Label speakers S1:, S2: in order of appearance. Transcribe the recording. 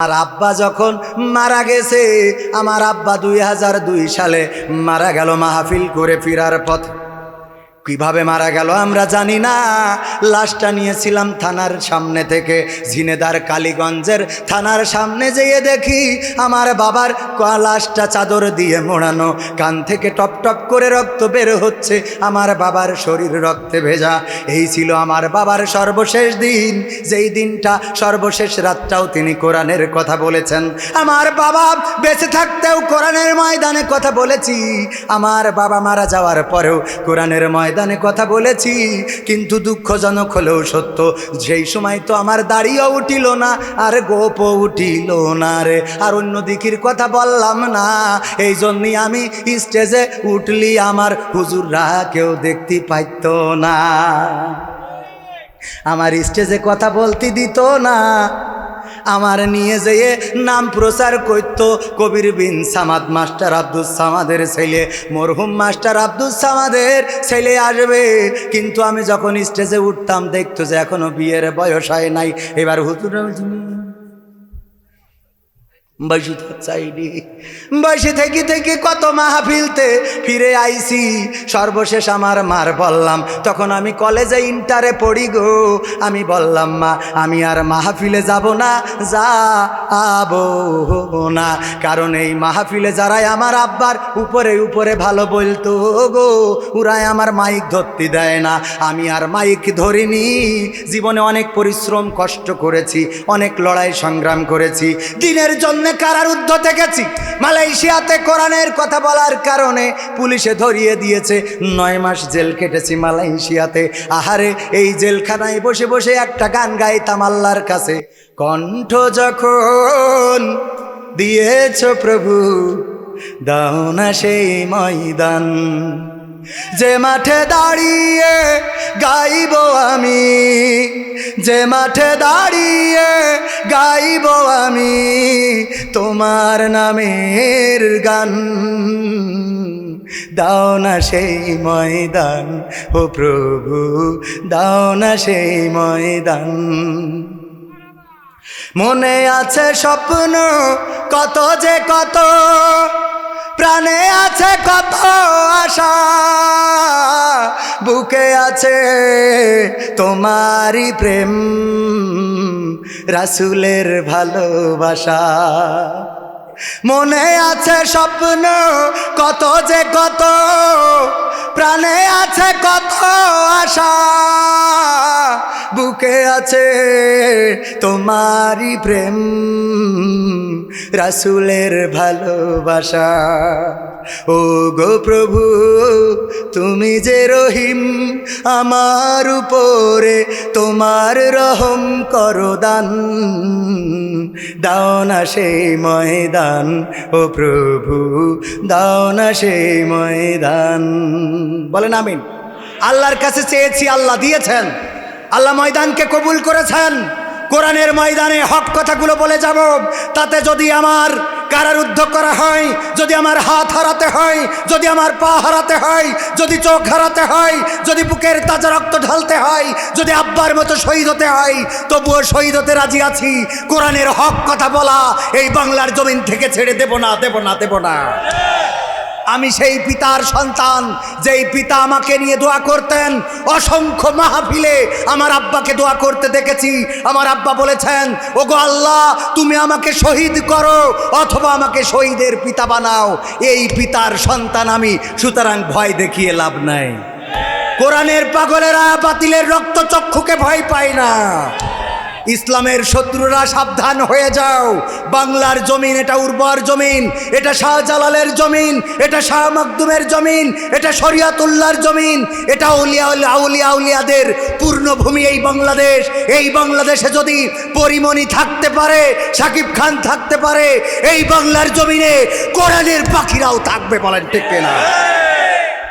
S1: আর আব্বা যখন মারা গেছে, আমার আব্বা দুই হাজার দুই সালে মারা গেল মাহফিল করে ফিরার পথ। কীভাবে মারা গেল আমরা জানি না। লাশটা নিয়েছিলাম থানার সামনে থেকে, ঝিনেদার কালীগঞ্জের থানার সামনে যেয়ে দেখি আমার বাবার লাশটা চাদর দিয়ে মোড়ানো, কান থেকে টপ টপ করে রক্ত বের হচ্ছে, আমার বাবার শরীর রক্তে ভেজা। এই ছিল আমার বাবার সর্বশেষ দিন। যেই দিনটা সর্বশেষ রাতটাও তিনি কোরআনের কথা বলেছেন। আমার বাবা বেঁচে থাকতেও কোরআনের ময়দানে কথা বলেছি। আমার বাবা মারা যাওয়ার পরেও কোরআনের ময়দানে কথা বলেছি, কিন্তু দুঃখজনক হলেও সত্য সেই সময় তো আমার দাড়িও উঠিল না, আর গোপও উঠিল না রে। আর অন্য দিকের কথা বললাম না, এই জন্যই আমি স্টেজে উঠলি, আমার হুজুররা কেউ দেখতে পাইত না। আমার স্টেজে কথা বলতে দিত না। আমার নিয়ে যেয়ে নাম প্রচার করতো কবির বিন সামাদ, মাস্টার আব্দুল সামাদের ছেলে। মরহুম মাস্টার আব্দুল সামাদের ছেলে আসবে। কিন্তু আমি যখন স্টেজে উঠতাম, দেখতো যে এখনও বিয়ের বয়স হয় নাই। এবার হুতুর বসে থেকে থেকে কত মাহফিলতে ফিরে আইছি। সর্বশেষ আমার মার বললাম, তখন আমি কলেজে ইন্টারে পড়ি গো। আমি বললাম, মা, আমি আর মাহফিলে যাব না যাব না। কারণ এই মাহফিলে যারাই আমার আব্বার উপরে উপরে ভালো বলতো গো, ওরাই আমার মাইক ধরতে দেয় না। আমি আর মাইক ধরিনি। জীবনে অনেক পরিশ্রম, কষ্ট করেছি, অনেক লড়াই, সংগ্রাম করেছি। দিনের জন্য কারারুদ্ধ থেকেছি। মালয়েশিয়াতে কোরআনের কথা বলার কারণে পুলিশে ধরিয়ে দিয়েছে। নয় মাস জেল কেটেছি মালয়েশিয়াতে। আহারে, এই জেলখানায় বসে বসে একটা গান গাইতাম আল্লাহর কাছে। কণ্ঠ যখন দিয়েছ প্রভু, দাও না সেই ময়দান। যে মাঠে দাঁড়িয়ে গাইব আমি। যে মাঠে দাঁড়িয়ে গাইব আমি তোমার নামের গান। দাও না সেই ময়দান, ও প্রভু, দাও না সেই ময়দান। মনে আছে স্বপ্ন কত যে কত, প্রাণে আছে কত আশা বুকে আছে তোমারই প্রেম, রাসুলের ভালোবাসা। মনে আছে স্বপ্ন কত যে কত, প্রাণে আছে কত আশা। বুকে আছে তোমারই প্রেম রাসুলের ভালোবাসা। ও গো প্রভু, তুমি যে রহিম, আমার উপরে তোমার রহম করো দান দাও না সেই ময়দান, ও প্রভু, দাও না সেই ময়দান। বলেন আমিন। আল্লাহর কাছে চেয়েছি আল্লাহ দিয়েছেন। আল্লাহ ময়দানকে কবুল করেছেন। কোরআনের ময়দানে হক কথাগুলো বলে যাব, তাতে যদি আমার কারারুদ্ধ করা হয়, যদি আমার হাত হারাতে হয়, যদি আমার পা হারাতে হয়, যদি চোখ হারাতে হয়, যদি বুকের তাজা রক্ত ঢালতে হয়, যদি আব্বার মতো শহীদ হতে হয়, তবুও শহীদ হতে রাজি আছি। কোরআনের হক কথা বলা এই বাংলার জমিন থেকে ছেড়ে দেব না দেব না দেব না। আমি সেই পিতার সন্তান, যেই পিতা আমাকে নিয়ে দোয়া করতেন। অসংখ্য মাহফিলে আমার আব্বাকে দোয়া করতে দেখেছি। আমার আব্বা বলেছেন ও ওগো আল্লাহ, তুমি আমাকে শহীদ করো, অথবা আমাকে শহীদের পিতা বানাও। এই পিতার সন্তান আমি, সুতরাং ভয় দেখিয়ে লাভ নাই। কোরআনের পাগলেরা বাতিলের রক্তচক্ষুকে ভয় পায় না। ইসলামের শত্রুরা সাবধান হয়ে যাও। বাংলার জমিন, এটা উর্বর জমিন, এটা শাহজালালের জমিন, এটা শাহ মকদুমের জমিন, এটা শরিয়াতুল্লাহর জমিন, এটা আউলিয়া আউলিয়া, আউলিয়াদের পূর্ণভূমি এই বাংলাদেশ। এই বাংলাদেশে যদি পরিমণি থাকতে পারে, সাকিব খান থাকতে পারে, এই বাংলার জমিনে কোরআনের পাখিরাও থাকবে বলেন ঠিক না